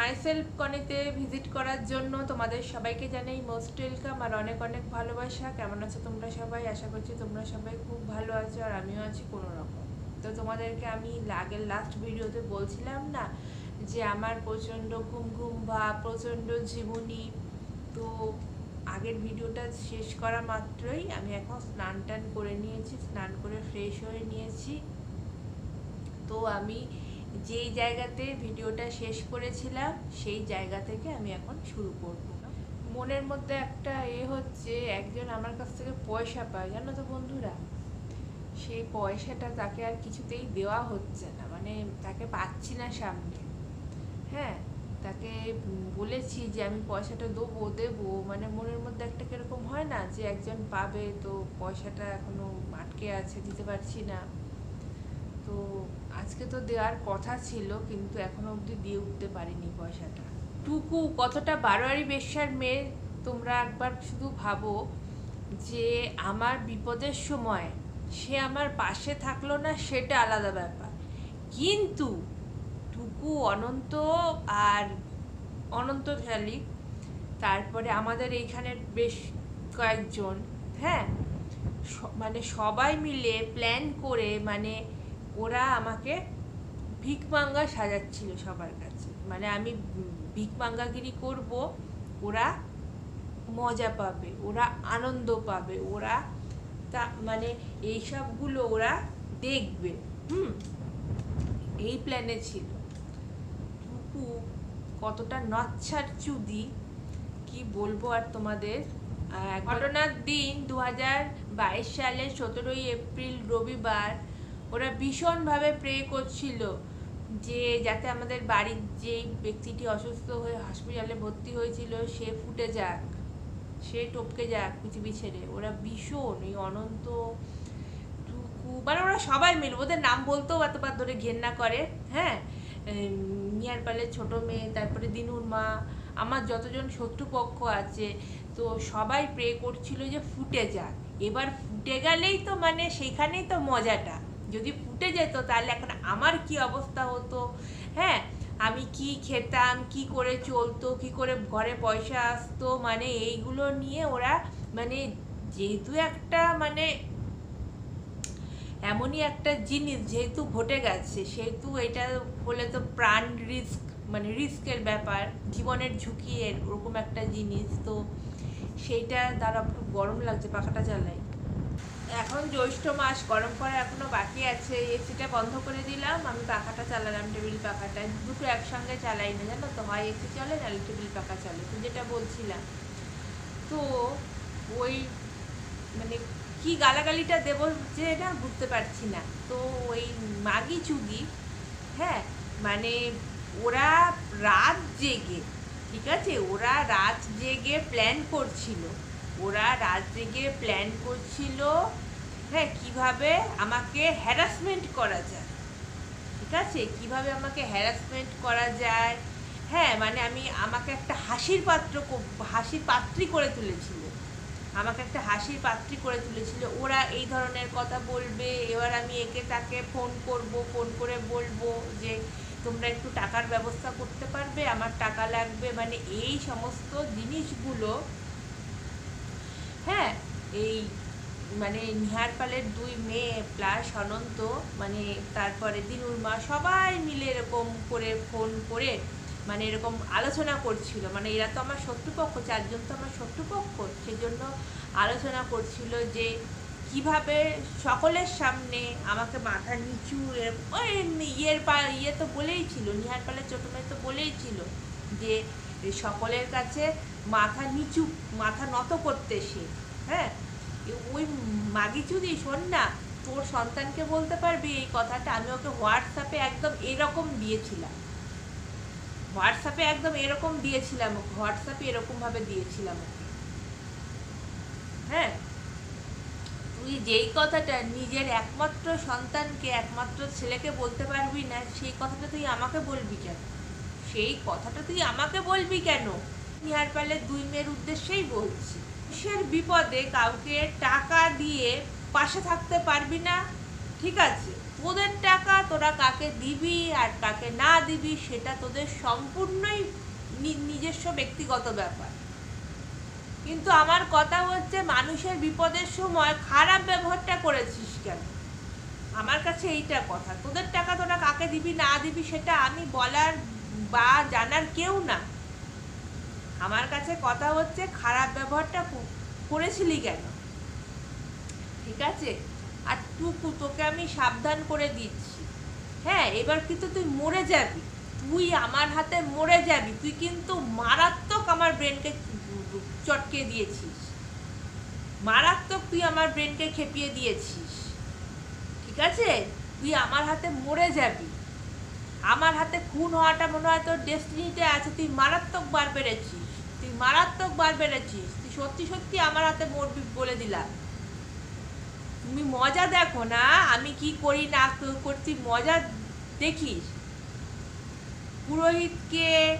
Myself কনেতে visit করার জন্য তোমাদের সবাইকে জানাই মোস্ট ওয়েলকাম আর অনেক অনেক ভালোবাসা। কেমন আছো তোমরা সবাই? আশা করছি তোমরা সবাই খুব ভালো আছো আর আমিও আছি কোনো রকম তো তোমাদেরকে আমি আগের লাস্ট ভিডিওতে বলছিলাম না যে আমার প্রচণ্ড ঘুম ঘুম প্রচণ্ড জীবনী তো আগের ভিডিওটা শেষ করা মাত্রই আমি এখন স্নান টান করে নিয়েছি, স্নান করে ফ্রেশ হয়ে নিয়েছি। তো আমি যেই জায়গাতে ভিডিওটা শেষ করেছিলাম, সেই জায়গা থেকে আমি এখন শুরু করব। মনের মধ্যে একটা এ হচ্ছে, একজন আমার কাছ থেকে পয়সা পায়, জানো তো বন্ধুরা? সেই পয়সাটা তাকে আর কিছুতেই দেওয়া হচ্ছে না মানে তাকে পাচ্ছি না সামনে। হ্যাঁ তাকে বলেছি যে আমি পয়সাটা দেবো দেবো মানে মনের মধ্যে একটা কীরকম হয় না যে একজন পাবে, তো পয়সাটা এখনও আটকে আছে, দিতে পারছি না। আজকে তো দেওয়ার কথা ছিল, কিন্তু এখনও অবধি দিয়ে উঠতে পারিনি পয়সাটা। টুকু, কতটা বারোয়ারি বেশ্যার মেয়ে তোমরা একবার শুধু ভাবো যে আমার বিপদের সময় সে আমার পাশে থাকল না, সেটা আলাদা ব্যাপার। কিন্তু টুকু অনন্ত আর অনন্ত শালিক তারপরে আমাদের এইখানের বেশ কয়েকজন হ্যাঁ? মানে সবাই মিলে প্ল্যান করে মানে ওরা আমাকে ভিকমাঙ্গা সাজাচ্ছিল সবার কাছে। মানে আমি ভিকমাঙ্গাগিরি করব, ওরা মজা পাবে, ওরা আনন্দ পাবে, ওরা তা মানে এইসবগুলো ওরা দেখবে। হুম, এই প্ল্যানে ছিল। টুকু, কতটা নচ্ছার চুদি কি বলব আর তোমাদের? ঘটনার দিন দু হাজার বাইশ সালের সতেরোই এপ্রিল রবিবার ওরা ভীষণভাবে প্রে করছিল যে যাতে আমাদের বাড়ির যেই ব্যক্তিটি অসুস্থ হয়ে হসপিটালে ভর্তি হয়েছিল, সে ফুটে যাক, সে টপকে যাক পৃথিবী ছেড়ে। ওরা ভীষণ ওই অনন্ত টুকু মানে ওরা সবাই মিলে, ওদের নাম বলতেও এতবার ধরে ঘেন্না করে হ্যাঁ? মিয়ার পালের ছোট মেয়ে, তারপরে দিনুর মা, আমার যতজন শত্রুপক্ষ আছে, তো সবাই প্রে করছিল যে ফুটে যাক। এবার ফুটে গেলেই তো মানে সেখানেই তো মজাটা। যদি ফুটে যেত, তাহলে এখন আমার কি অবস্থা হতো? হ্যাঁ আমি কি খেতাম, কি করে চলতো, কি করে ঘরে পয়সা আসতো? মানে এইগুলো নিয়ে ওরা মানে যেহেতু একটা মানে এমনই একটা জিনিস, যেহেতু ঘটে গেছে, সেহেতু এটা হলে তো প্রাণ রিস্ক মানে রিস্কের ব্যাপার, জীবনের ঝুঁকি এর, ওরকম একটা জিনিস। তো সেইটা দ্বারা একটু গরম লাগছে, পাখাটা চালাই এখন জ্যৈষ্ঠ মাস, গরম পড়া এখনও বাকি আছে, এসিটা বন্ধ করে দিলাম, আমি পাখাটা চালালাম, টেবিল পাখাটা, দুটো একসঙ্গে চালাই না, জানো তো, হয় এসি চলে নাহলে টেবিল পাখা চলে, তো যেটা বলছিলাম। তো ওই মানে কি গালাগালিটা দেবো যে না বুঝতে পারছি না, তো ওই মাগি চুগি হ্যাঁ মানে ওরা রাত জেগে, ঠিক আছে, ওরা রাত জেগে প্ল্যান করছিল ওরা রাত জেগে প্ল্যান করছিল হ্যাঁ কীভাবে আমাকে হ্যারাসমেন্ট করা যায়। ঠিক আছে? কীভাবে আমাকে হ্যারাসমেন্ট করা যায়? হ্যাঁ মানে আমি, আমাকে একটা হাসির পাত্র হাসির পাত্রী করে তুলেছিল। আমাকে একটা হাসির পাত্রী করে তুলেছিল। ওরা এই ধরনের কথা বলবে, এবার আমি একে তাকে ফোন করব ফোন করে বলব যে, তোমরা একটু টাকার ব্যবস্থা করতে পারবে? আমার টাকা লাগবে? মানে এই সমস্ত জিনিসগুলো হ্যাঁ এই মানে নিহার পালের দুই মেয়ে প্লাস অনন্ত মানে তারপরে দিনুর মা সবাই মিলে এরকম করে ফোন করে মানে এরকম আলোচনা করছিল। মানে এরা তো আমার শত্রুপক্ষ, চারজন তো আমার শত্রুপক্ষ। সেজন্য আলোচনা করছিল যে কীভাবে সকলের সামনে আমাকে মাথা নিচু ইয়ের পা ইয়ে তো বলেই ছিল, নিহার পালের ছোটো মেয়ে তো বলেই ছিল যে সকলের কাছে মাথা নিচু, মাথা নত করতে সে হ্যাঁ? ওই মাগি চুদি শোন না, তোর সন্তানকে বলতে পারবি এই কথাটা, আমি ওকে হোয়াটসঅ্যাপে একদম এরকম দিয়েছিলাম। হোয়াটসঅ্যাপে একদম এরকম দিয়েছিলাম ওকে, হোয়াটসঅ্যাপে এরকমভাবে দিয়েছিলাম ওকে। হ্যাঁ? তুই যেই কথাটা নিজের একমাত্র সন্তানকে, একমাত্র ছেলেকে বলতে পারবি না, সেই কথাটা তুই আমাকে বলবি কেন? সেই কথাটা তুই আমাকে বলবি কেন? নিহার পালে দুই মেয়ের উদ্দেশ্যেই বলছি। কিসের বিপদে কাউকে টাকা দিয়ে পাশে থাকতে পারবি না? ঠিক আছে, তোদের টাকা তোরা কাকে দিবি আর কাকে না দিবি সেটা তোদের সম্পূর্ণই নিজস্ব ব্যক্তিগত ব্যাপার। কিন্তু আমার কথা হচ্ছে মানুষের বিপদের সময় খারাপ ব্যবহারটা করেছিস কেন? আমার কাছে এইটা কথা, তোদের টাকা তোরা কাকে দিবি না দিবি সেটা আমি বলার বা জানার কেউ না। আমার কাছে কথা হচ্ছে, খারাপ ব্যবহারটা করেছিলি কেন? ঠিক আছে? আর টুকু, তোকে আমি সাবধান করে দিচ্ছি। হ্যাঁ এবার কিন্তু তুই মরে যাবি। তুই আমার হাতে মরে যাবি। তুই কিন্তু মারাত্মক আমার ব্রেনকে চটকে দিয়েছিস। মারাত্মক তুই আমার ব্রেনকে খেপিয়ে দিয়েছিস। ঠিক আছে? তুই আমার হাতে মরে যাবি। আমার হাতে খুন হওয়াটা মনে হয় তোর ডেস্টিনিতে আছে। তুই মারাত্মক বার বেড়েছিস তুই মারাত্মক বার বেড়েছিস তুই সত্যি সত্যি আমার হাতে মরবি বলে দিলাম। তুমি মজা দেখো না? আমি কি করি না করছি মজা দেখিস? পুরোহিতকে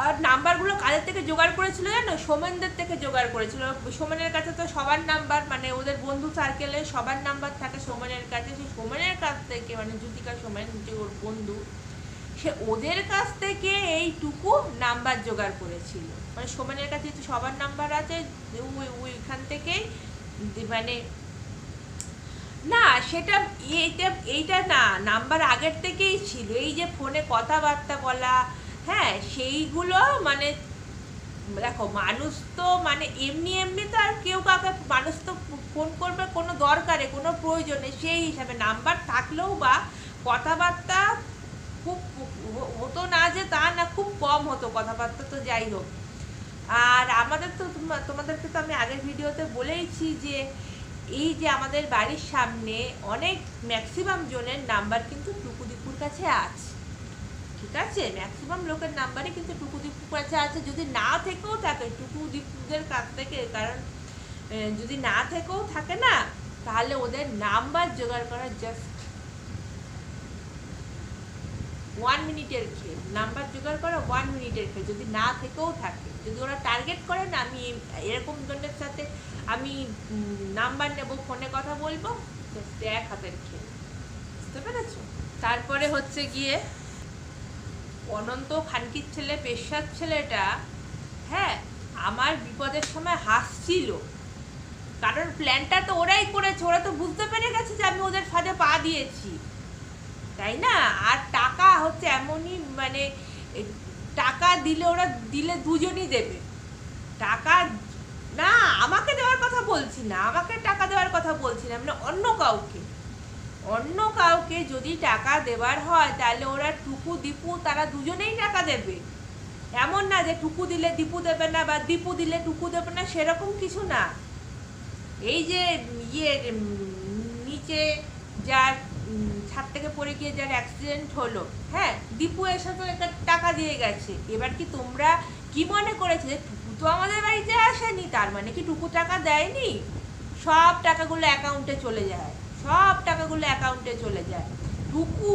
আর নাম্বারগুলো কাদের থেকে জোগাড় করেছিল জানো? সোমেনদের থেকে জোগাড় করেছিল। সোমেনের কাছে তো সবার নাম্বার মানে ওদের বন্ধু সার্কেলে সবার নাম্বার থাকে সোমেনের কাছে। সেই সোমেনের কাছ থেকে মানে জ্যোতিকা সোমেন, যে ওর বন্ধু, সে ওদের কাছ থেকে এইটুকু নাম্বার জোগাড় করেছিল। মানে সোমেনের কাছে তো সবার নাম্বার আছে, ওই- ওইখান থেকেই মানে না, সেটা এইটা এইটা না, নাম্বার আগের থেকেই ছিল। এই যে ফোনে কথাবার্তা বলা হ্যাঁ সেইগুলো মানে দেখো মানুষ তো মানে এমনি এমনি তো আর কেউ কাউকে, মানুষ তো ফোন করবে কোনো দরকারে, কোনো প্রয়োজনে, সেই হিসাবে নাম্বার থাকলেও বা কথাবার্তা খুব হতো না যে তা না, খুব কম হতো কথাবার্তা তো যাই হোক। আর আমাদের তো তোমা- তোমাদেরকে তো আমি আগের ভিডিওতে বলেইছি যে এই যে আমাদের বাড়ির সামনে অনেক ম্যাক্সিমাম জনের নাম্বার কিন্তু টুকুদিপুর কাছে আছে। ঠিক আছে? ম্যাক্সিমাম লোকের নাম্বারে কিন্তু টুকুদিপুর কাছে আছে। যদি না থেকেও থাকে টুকুদিপুদের কাছ থেকে, কারণ যদি না থেকেও থাকে না, তাহলে ওদের নাম্বার জোগাড় করা জাস্ট ওয়ান মিনিটের খেল। নাম্বার জোগাড় করা ওয়ান মিনিটের খেল। যদি না থেকেও থাকে, যদি ওরা টার্গেট করে না, আমি এরকম জনের সাথে আমি নাম্বার নেব ফোনে কথা বলব এক হাতের খেল। বুঝতে পেরেছ? তারপরে হচ্ছে গিয়ে অনন্ত খানকির ছেলে, পেশার ছেলেটা হ্যাঁ আমার বিপদের সময় হাসছিল। কারণ প্ল্যানটা তো ওরাই করেছে, ওরা তো বুঝতে পেরে গেছে যে আমি ওদের ফাঁদে পা দিয়েছি। তাই না? আর টাকা হচ্ছে এমনই মানে টাকা দিলে ওরা, দিলে দুজনই দেবে। টাকা, না, আমাকে দেওয়ার কথা বলছি না, আমাকে টাকা দেওয়ার কথা বলছি না মানে অন্য কাউকে। অন্য কাউকে যদি টাকা দেওয়ার হয়, তাহলে ওরা টুকু দীপু, তারা দুজনেই টাকা দেবে। এমন না যে টুকু দিলে দীপু দেবে না বা দীপু দিলে টুকু দেবে না, সেরকম কিছু না। এই যে ইয়ে নিচে যার ছাদ থেকে পড়ে গিয়ে যার অ্যাক্সিডেন্ট হলো হ্যাঁ দীপু এসে তো একটা টাকা দিয়ে গেছে। এবার কি তোমরা কি মনে করেছে টুকু তো আমাদের বাড়িতে আসেনি? তার মানে কি টুকু টাকা দেয়নি? সব টাকাগুলো অ্যাকাউন্টে চলে যায়। সব টাকাগুলো অ্যাকাউন্টে চলে যায়। টুকু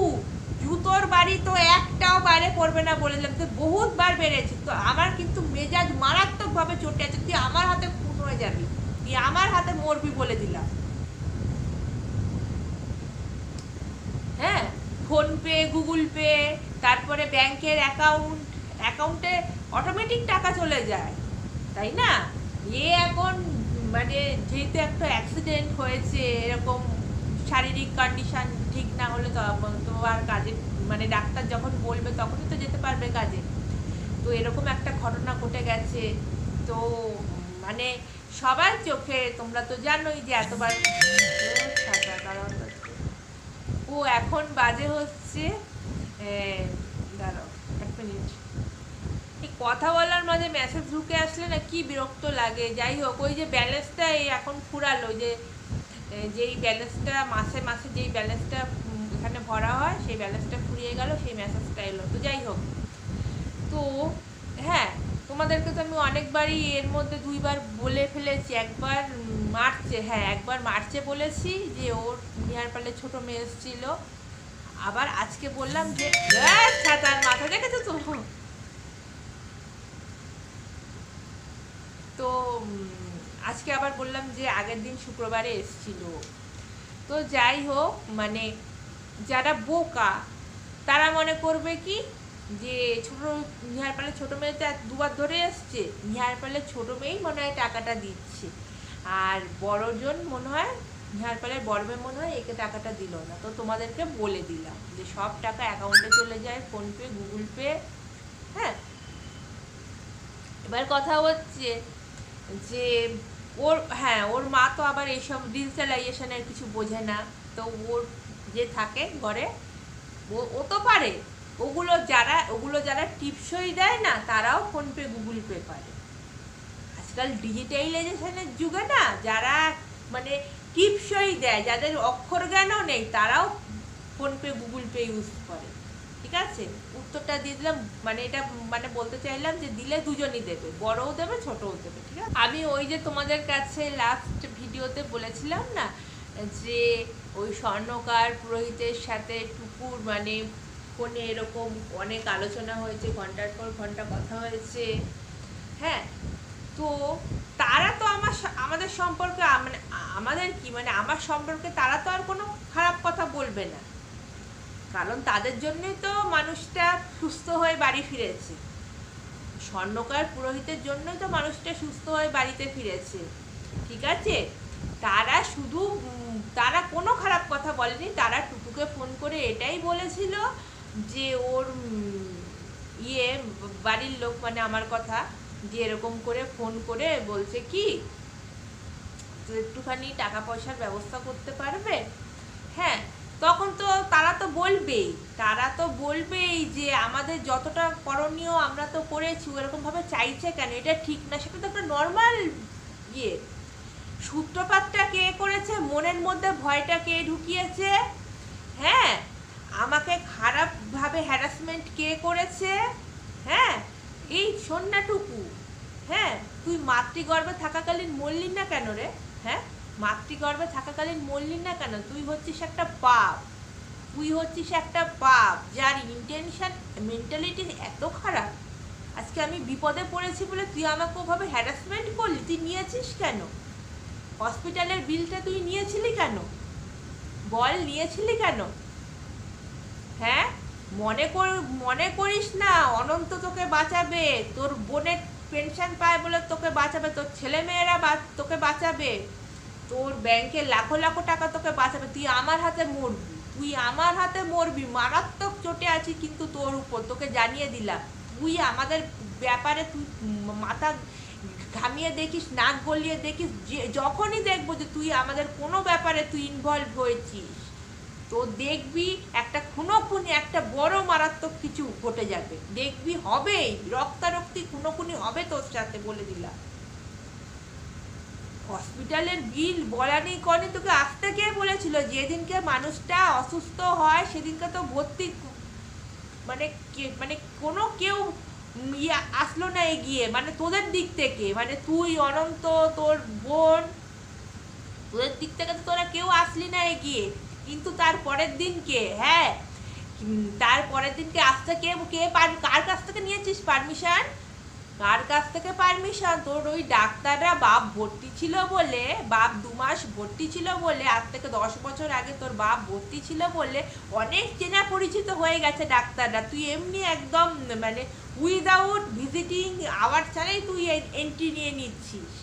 জুতোর বাড়ি তো একটাও বাইরে পড়বে না বলে দিলাম। তো বহুতবার বেড়েছে তো আমার কিন্তু মেজাজ মারাত্মকভাবে চটে আছে। তুই আমার হাতে খুন হয়ে যাবি, তুই আমার হাতে মরবি বলে দিলাম। হ্যাঁ ফোনপে, গুগল পে, তারপরে ব্যাংকের অ্যাকাউন্ট, অ্যাকাউন্টে অটোমেটিক টাকা চলে যায়, তাই না? এ এখন মানে যেহেতু একটা অ্যাক্সিডেন্ট হয়েছে, এরকম শারীরিক কন্ডিশন ঠিক না হলে তো আর কাজে মানে ডাক্তার যখন বলবে তখনই তো যেতে পারবে কাজে। তো এরকম একটা ঘটনা ঘটে গেছে। তো মানে সবার চোখে, তোমরা তো জানোই যে এতবার ও এখন বাজে হচ্ছে এক কথা বলার মাঝে মেসেজ ঢুকে আসলে না কি বিরক্ত লাগে। যাই হোক, ওই যে ব্যালেন্সটা এই এখন ফুরালো যে যেই ব্যালেন্সটা মাসে মাসে যেই ব্যালেন্সটা এখানে ভরা হয় সেই ব্যালেন্সটা ফুরিয়ে গেল সেই মেসেজটা এলো। তো যাই হোক। তো হ্যাঁ তোমাদেরকে তো আমি অনেকবারই এর মধ্যে দুইবার বলে ফেলেছি একবার মার্চে হ্যাঁ একবার মার্চে বলেছি যে ওর নিয়ার পালে ছোট মেয়ে এসেছিল। আবার আজকে বললাম যে "ধ্যাৎ, ছাতার মাথা দেখেছ তো? তো আজকে আবার বললাম যে আগের দিন শুক্রবারে এসেছিল। তো যাই হোক মানে যারা বোকা, তারা মনে করবে কি? যে ছোট নিহার পালে ছোট মেয়ে তো দুবার ধরে এসছে। নিহার পালে ছোট মেয়েই মনে হয় টাকাটা দিচ্ছে। আর বড়জন মনে হয়, নিহার পালের বড় মেয়ে মনে হয় একে টাকাটা দিল না। তো তোমাদেরকে বলে দিলাম যে সব টাকা অ্যাকাউন্টে চলে যায়, ফোনপে, গুগল পে হ্যাঁ? এবার কথা হচ্ছে যে ওর হ্যাঁ ওর মা তো আবার এইসব ডিজিটালাইজেশনের কিছু বোঝে না। তো ওর যে থাকে ঘরে, ও তো পারে। ওগুলো যারা ওগুলো যারা টিপসই দেয় না, তারাও ফোনপে গুগল পে পারে। আজকাল ডিজিটালাইজেশনের যুগে না, যারা মানে টিপসই দেয়, যাদের অক্ষর জ্ঞানও নেই, তারাও ফোনপে গুগল পে ইউজ করে। ঠিক আছে? উত্তরটা দিয়ে দিলাম মানে এটা মানে বলতে চাইলাম যে দিলে দুজনই দেবে, বড়ও দেবে, ছোটও দেবে, ঠিক আছে? আমি ওই যে তোমাদের কাছে লাস্ট ভিডিওতে বলেছিলাম না, যে ওই স্বর্ণকার পুরোহিতের সাথে টুকুর মানে ফোনে এরকম অনেক আলোচনা হয়েছে, ঘণ্টার পর ঘণ্টা কথা হয়েছে হ্যাঁ? তো তারা তো আমার আমাদের সম্পর্কে মানে আমাদের কি মানে আমার সম্পর্কে তারা তো আর কোনো খারাপ কথা বলবে না। কারণ তাদের জন্যই তো মানুষটা সুস্থ হয়ে বাড়ি ফিরেছে। স্বর্ণকার পুরোহিতের জন্যই তো মানুষটা সুস্থ হয়ে বাড়িতে ফিরেছে। ঠিক আছে? তারা শুধু তারা কোনো খারাপ কথা বলেনি, তারা টুকুকে ফোন করে এটাই বলেছিল যে ওর ইয়ে বাড়ির লোক মানে আমার কথা, যে এরকম করে ফোন করে বলছে কি একটুখানি টাকা পয়সার ব্যবস্থা করতে পারবে? হ্যাঁ তখন তো তারা তো বলবেই, তারা তো বলবেই যে আমাদের যতটা করণীয় আমরা তো করেছি এরকমভাবে চাইছে কেন? এটা ঠিক না, সেটা তো একটা নর্মাল ইয়ে। সূত্রপাতটা কে করেছে? মনের মধ্যে ভয়টা কে ঢুকিয়েছে? হ্যাঁ আমাকে খারাপভাবে হ্যারাসমেন্ট কে করেছে? হ্যাঁ এই সন্নাটুকু হ্যাঁ তুই মাতৃগর্ভে থাকাকালীন মরলি না কেন রে? হ্যাঁ মাতৃগর্ভে থাকাকালীন মরলি না কেন? তুই হচ্ছিস একটা পাপ। তুই হচ্ছিস একটা পাপ। যার ইন্টেনশন মেন্টালিটি এত খারাপ। আজকে আমি বিপদে পড়েছি বলে তুই আমাকে ওভাবে হ্যারাসমেন্ট করলি? তুই নিয়েছিস কেন? হসপিটালের বিলটা তুই নিয়েছিলি কেন? বল, নিয়েছিলি কেন? হ্যাঁ? মনে কর, মনে করিস না, অনন্ত তোকে বাঁচাবে। তোর বোনের পেনশন পায় বলে তোকে বাঁচাবে। তোর ছেলে মেয়েরা তোকে বাঁচাবে। তোর ব্যাংকে লাখো লাখো টাকা তোকে বাঁচাবে। তুই আমার হাতে মরবি। তুই আমার হাতে মরবি। মারাত্মক চোটে আছি কিন্তু তোর উপর। তোকে জানিয়ে দিলাম। তুই আমাদের ব্যাপারে তুই মাথা ঘামিয়ে দেখিস, নাক গলিয়ে দেখিস, যে যখনই দেখব যে তুই আমাদের কোনো ব্যাপারে তুই ইনভলভ হয়েছিস, তো দেখবি একটা খুনোখুনি, একটা বড় মারাত্মক কিছু ঘটে যাবে। দেখবি হবেই। রক্তারক্তি খুনোখুনি হবে তোর সাথে বলে দিলাম। হসপিটালের বিল বলা নেই, কনে। তোকে আসতে কে বলেছিল যেদিনকে মানুষটা অসুস্থ হয়, সেদিনকে তো ভর্তি মানে মানে কোনো কেউ আসলো না এগিয়ে। মানে তোদের দিক থেকে মানে তুই অনন্ত, তোর বোন, তোদের দিক থেকে তো তোরা কেউ আসলি না এগিয়ে। কিন্তু তার পরের দিনকে হ্যাঁ তার পরের দিনকে আসতে কে কে কার কাছ থেকে নিয়েছিস পারমিশন কার কাছ থেকে পারমিশন তোর ওই ডাক্তাররা বাপ ভর্তি ছিল বলে, বাপ দু মাস ভর্তি ছিল বলে, আজ থেকে দশ বছর আগে তোর বাপ ভর্তি ছিল বলে অনেক চেনা পরিচিত হয়ে গেছে ডাক্তাররা। তুই এমনি একদম মানে উইদাউট ভিজিটিং আওয়ার ছাড়াই তুই এন্ট্রি নিয়ে নিচ্ছিস।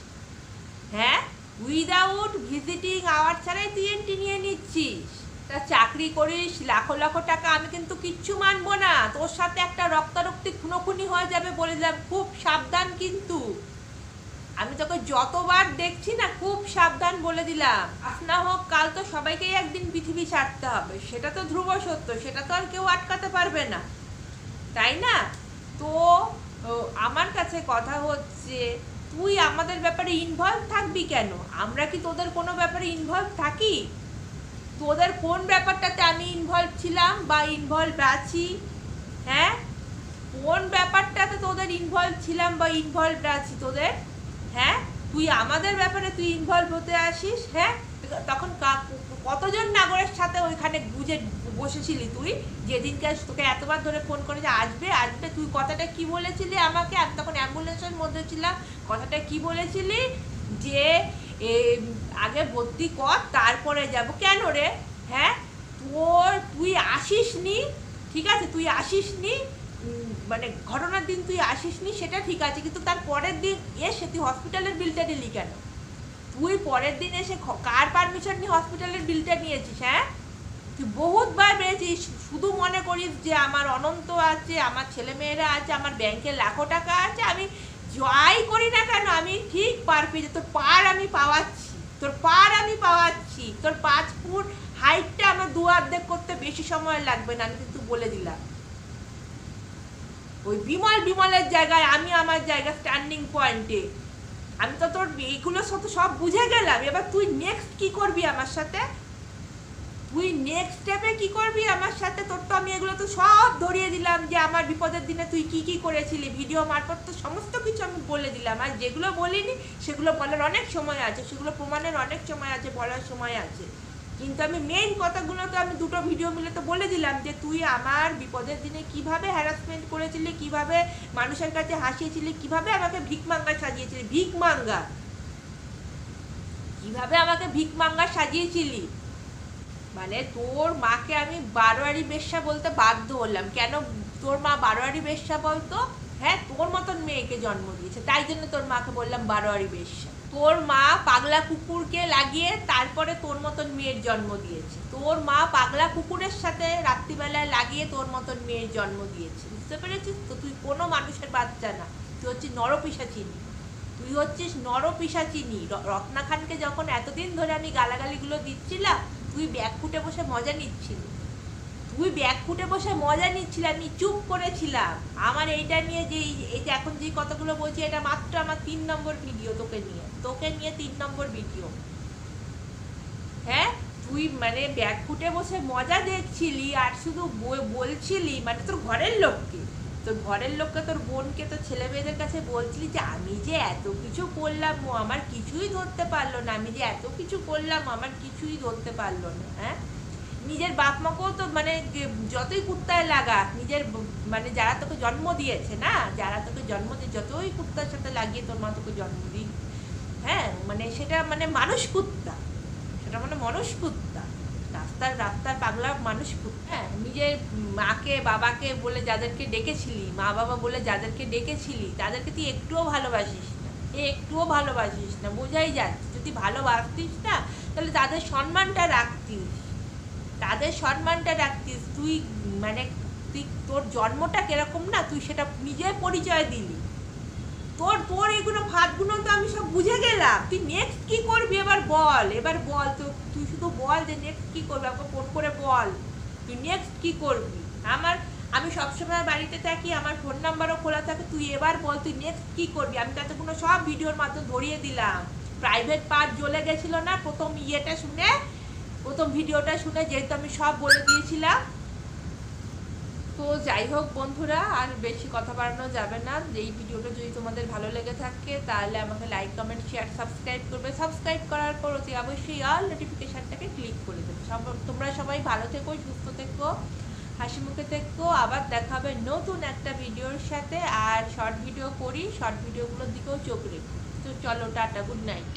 হ্যাঁ? উইদাউট ভিজিটিং আওয়ার ছাড়াই তুই এন্ট্রি নিয়ে নিচ্ছিস। তা চাকরি করিস, লাখো লাখো টাকা, আমি কিন্তু কিচ্ছু মানবো না। তোর সাথে একটা রক্তারক্তি খুনোখুনি হয়ে যাবে বলে দিলাম খুব সাবধান কিন্তু। আমি তোকে যতবার দেখছি না, খুব সাবধান বলে দিলাম। আজ না হোক, কাল তো সবাইকেই একদিন পৃথিবী ছাড়তে হবে। সেটা তো ধ্রুব সত্য, সেটা তো আর কেউ আটকাতে পারবে না। তাই না? তো আমার কাছে কথা হচ্ছে, তুই আমাদের ব্যাপারে ইনভলভ থাকবি কেন? আমরা কি তোদের কোনো ব্যাপারে ইনভলভ থাকি? তোদের কোন ব্যাপারটাতে আমি ইনভলভ ছিলাম বা ইনভলভ আছি? হ্যাঁ? কোন ব্যাপারটাতে তোদের ইনভলভ ছিলাম বা ইনভলভ আছি তোদের? হ্যাঁ? তুই আমাদের ব্যাপারে তুই ইনভলভ হতে আসিস হ্যাঁ? তখন কতজন নাগরের সাথে ওইখানে বুঝে, বসেছিলি তুই? যেদিনকে তোকে এতবার ধরে ফোন করে যে আসবে আসবে, তুই কথাটা কি বলেছিলি আমাকে? আমি তখন অ্যাম্বুলেন্সের মধ্যে ছিলাম, কথাটা কি বলেছিলি? যে এ, আগে ভর্তি কর, তারপরে যাব। কেন রে? হ্যাঁ? তোর, তুই আসিস নি ঠিক আছে? তুই আসিস নি মানে ঘটনার দিন তুই আসিস নি সেটা ঠিক আছে, কিন্তু তার পরের দিন এসে তুই হসপিটালের বিলটা নিলি কেন? তুই পরের দিন এসে কার পারমিশন নিয়ে হসপিটালের বিলটা নিয়েছিস হ্যাঁ? তুই বহুতবার বেড়েছিস শুধু মনে করিস যে আমার অনন্ত আছে, আমার ছেলে মেয়েরা আছে, আমার ব্যাংকে লাখো টাকা আছে, আমি যাই করি না কেন, আমি ঠিক পার পেয়ে। তোর পার আমি পাওয়াচ্ছি, তোর পার আমি পাওয়াচ্ছি। তোর পাঁচ ফুট হাইটটা আমার দু অর্ধেক করতে বেশি সময় লাগবে না, আমি কিন্তু বলে দিলাম। ওই বিমল বিমলের জায়গায়, আমি আমার জায়গা স্ট্যান্ডিং পয়েন্টে আমি তো তোর এইগুলো সাথে সব বুঝে গেলাম। এবার তুই নেক্সট কি করবি আমার সাথে? তুই নেক্সট স্টেপে কি করবি আমার সাথে? তোর তো আমি এগুলো সব ধরিয়ে দিলাম যে আমার বিপদের দিনে তুই কি কি করেছিলি ভিডিও মারফত তো সমস্ত কিছু আমি বলে দিলাম। আর যেগুলো বলিনি, সেগুলো বলার অনেক সময় আছে, সেগুলো প্রমাণের অনেক সময় আছে, বলার সময় আছে। কিন্তু আমি মেইন কথাগুলো তো আমি দুটো ভিডিও মিলে তো বলে দিলাম যে তুই আমার বিপদের দিনে কীভাবে হ্যারাসমেন্ট করেছিলি, কীভাবে মানুষের কাছে হাসিয়েছিলি, কীভাবে আমাকে ভিক মাঙ্গা সাজিয়েছিলি, ভিক মাঙ্গা। কীভাবে আমাকে ভিক মাঙ্গা সাজিয়েছিলি? মানে তোর মাকে আমি বারোয়ারি বেশ্যা বলতে বাধ্য হলাম। কেন তোর মা বারোয়ারি বেশ্যা বলতো? হ্যাঁ তোর মতন মেয়েকে জন্ম দিয়েছে। তাই জন্য তোর মাকে বললাম বারোয়ারি বেশ্যা। তোর মা পাগলা কুকুরকে লাগিয়ে তারপরে তোর মতন মেয়ের জন্ম দিয়েছে। তোর মা পাগলা কুকুরের সাথে রাত্রিবেলায় লাগিয়ে তোর মতন মেয়ের জন্ম দিয়েছে। বুঝতে পেরেছিস? তো তুই কোনো মানুষের বাচ্চা না। তুই হচ্ছিস নরপিসাচিনি তুই হচ্ছিস নরপিসাচিনি রত্না খানকে যখন এতদিন ধরে আমি গালাগালিগুলো দিচ্ছিলাম তুই ব্যাগ ফুটে বসে মজা নিচ্ছিলি। তুই ব্যাগ ফুটে বসে মজা নিচ্ছিলি, আমি চুপ করেছিলাম। আমার এইটা নিয়ে যে এই- যে এখন যে কথাগুলো বলছি, এটা মাত্র আমার তিন নম্বর ভিডিও তোকে নিয়ে। তোকে নিয়ে তিন নম্বর ভিডিও হ্যাঁ? তুই মানে ব্যাগ ফুটে বসে মজা দেখছিলি আর শুধু বল- বলছিলি মানে তোর ঘরের লোককে। তোর ঘরের লোককে তোর বোনকে তোর ছেলে মেয়েদের কাছে বলছিলি যে, আমি যে এত কিছু করলাম, ও আমার কিছুই ধরতে পারল না। আমি যে এত কিছু করলাম আমার কিছুই ধরতে পারল না। হ্যাঁ? নিজের বাপ মাকেও তো মানে যতই কুত্তায় লাগা নিজের মানে যারা তোকে জন্ম দিয়েছে না, যারা তোকে জন্ম দিয়ে, যতই কুত্তার সাথে লাগিয়ে তোর মা তোকে জন্ম দিই হ্যাঁ? মানে সেটা মানে মানুষ কুত্তা। সেটা মানে মানুষ কুত্তা। রাস্তার রাস্তার পাগলা মানুষ হ্যাঁ নিজের মাকে, বাবাকে বলে যাদেরকে ডেকেছিলি, মা বাবা বলে যাদেরকে ডেকেছিলি, তাদেরকে তুই একটুও ভালোবাসিস না। এ একটুও ভালোবাসিস না, বোঝাই যাচ্ছে। যদি ভালোবাসতিস না, তাহলে তাদের সম্মানটা রাখতিস। তাদের সম্মানটা রাখতিস। তুই মানে তুই, তোর জন্মটা কীরকম না, তুই সেটা নিজে পরিচয় দিলি। তোর তোর এগুলো ফাঁদগুলো তো আমি সব বুঝে গেলাম। তুই নেক্সট কি করবি এবার বল এবার বল তো শুধু বল যে নেক্সট কী করবি? আমাকে ফোন করে বল তুই নেক্সট কী করবি? আমার, আমি সবসময় বাড়িতে থাকি, আমার ফোন নাম্বারও খোলা থাকে, তুই এবার বল তুই নেক্সট কী করবি? আমি তাতে কোনো সব ভিডিওর মাধ্যমে ধরিয়ে দিলাম। প্রাইভেট পার্ট জ্বলে গেছিল না? প্রথম ইয়েটা শুনে, প্রথম ভিডিওটা শুনে যেহেতু আমি সব বলে দিয়েছিলাম তো যাই হোক বন্ধুরা, আর বেশি কথা বাড়ানো যাবে না। এই ভিডিওটা যদি তোমাদের ভালো লেগে থাকে, তাহলে আমাকে লাইক কমেন্ট শেয়ার সাবস্ক্রাইব করবে। সাবস্ক্রাইব করার পর অতি অবশ্যই অল নোটিফিকেশানটাকে ক্লিক করে দেবে। সব, তোমরা সবাই ভালো থেকো, সুস্থ থেকো, হাসি মুখে থেকো। আবার দেখা হবে নতুন একটা ভিডিওর সাথে। আর শর্ট ভিডিও করি শর্ট ভিডিওগুলোর দিকেও চোখ রেখো। তো চলো, টাটা গুড নাইট